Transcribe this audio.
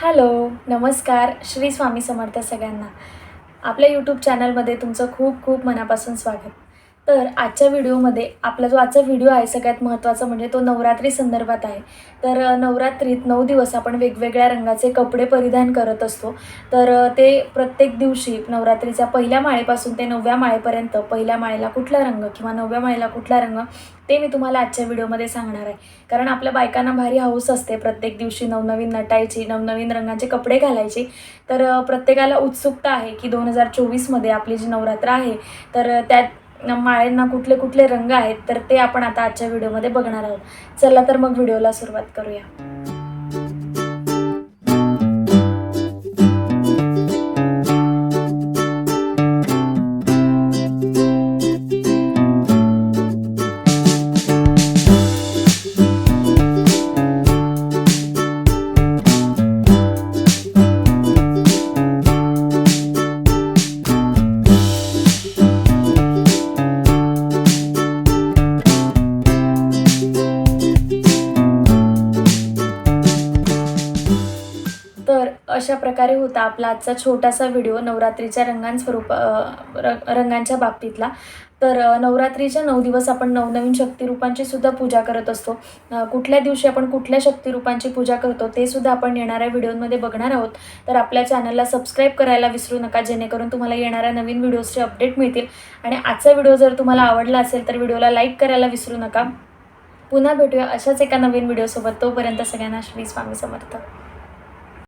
Hello नमस्कार श्री स्वामी समर्थ सगळ्यांना. आपल्या यूट्यूब चॅनलमध्ये तुमचं खूप खूप मनापासून स्वागत. तर आजच्या व्हिडिओमध्ये आपला जो आजचा व्हिडिओ आहे सगळ्यात महत्त्वाचा म्हणजे तो नवरात्री संदर्भात आहे. तर नवरात्रीत नऊ दिवस आपण वेगवेगळ्या रंगाचे कपडे परिधान करत असतो. तर ते प्रत्येक दिवशी नवरात्रीच्या पहिल्या माळेपासून ते नवव्या माळेपर्यंत पहिल्या माळेला कुठला रंग किंवा नवव्या माळेला कुठला रंग ते मी तुम्हाला आजच्या व्हिडिओमध्ये सांगणार आहे. कारण आपल्या बायकांना भारी हाऊस असते प्रत्येक दिवशी नवनवीन नटायची नवनवीन रंगाचे कपडे घालायचे. तर प्रत्येकाला उत्सुकता आहे की दोन हजार चोवीसमध्ये आपली जी नवरात्र आहे तर त्यात माळ्यांना माळेंना कुठले कुठले रंग आहेत तर ते आपण आता आजच्या व्हिडिओमध्ये बघणार आहोत. चला तर मग व्हिडिओला सुरुवात करूया. अशा प्रकारे होता आपला आजचा छोटासा व्हिडिओ नवरात्रीच्या रंगांस्वरूप र रंगांच्या बाबतीतला. तर नवरात्रीच्या नऊ दिवस आपण नवनवीन शक्तिरूपांची सुद्धा पूजा करत असतो. कुठल्या दिवशी आपण कुठल्या शक्तिरूपांची पूजा करतो ते सुद्धा आपण येणाऱ्या व्हिडिओमध्ये बघणार आहोत. तर आपल्या चॅनलला सबस्क्राईब करायला विसरू नका जेणेकरून तुम्हाला येणाऱ्या नवीन व्हिडिओजचे अपडेट मिळतील. आणि आजचा व्हिडिओ जर तुम्हाला आवडला असेल तर व्हिडिओला लाईक करायला विसरू नका. पुन्हा भेटूया अशाच एका नवीन व्हिडिओसोबत. तोपर्यंत सगळ्यांना श्री स्वामी समर्थ.